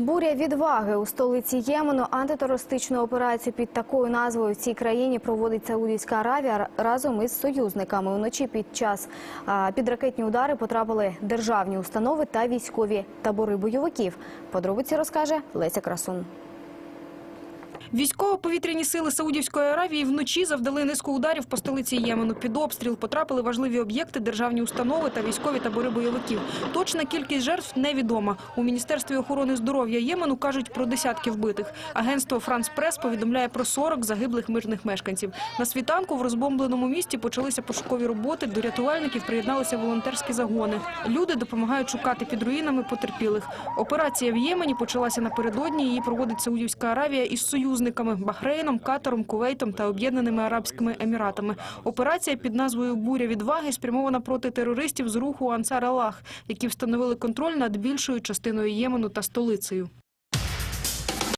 Буря відваги у столиці Ємену антитерористичну операцію під такою назвою в цій країні проводить Саудівська Аравія разом із союзниками. Уночі під час під ракетні удари потрапили державні установи та військові табори бойовиків. Подробиці розкаже Леся Красун. Військово-повітряні сили Саудівської Аравії вночі завдали низку ударів по столиці Ємену. Під обстріл потрапили важливі об'єкти, державні установи та військові табори бойовиків. Точна кількість жертв невідома. У Міністерстві охорони здоров'я Ємену кажуть про десятки вбитих. Агентство Франс Прес повідомляє про 40 загиблих мирних мешканців. На світанку в розбомбленому місті почалися пошукові роботи. До рятувальників приєдналися волонтерські загони. Люди допомагають шукати під руїнами потерпілих. Операція в Ємені почалася напередодні. Її проводить Саудівська Аравія із союзниками Бахрейном, Катаром, Кувейтом та Об'єднаними Арабськими Еміратами. Операція під назвою Буря відваги спрямована проти терористів з руху Ансар Аллах, які встановили контроль над більшою частиною Ємену та столицею.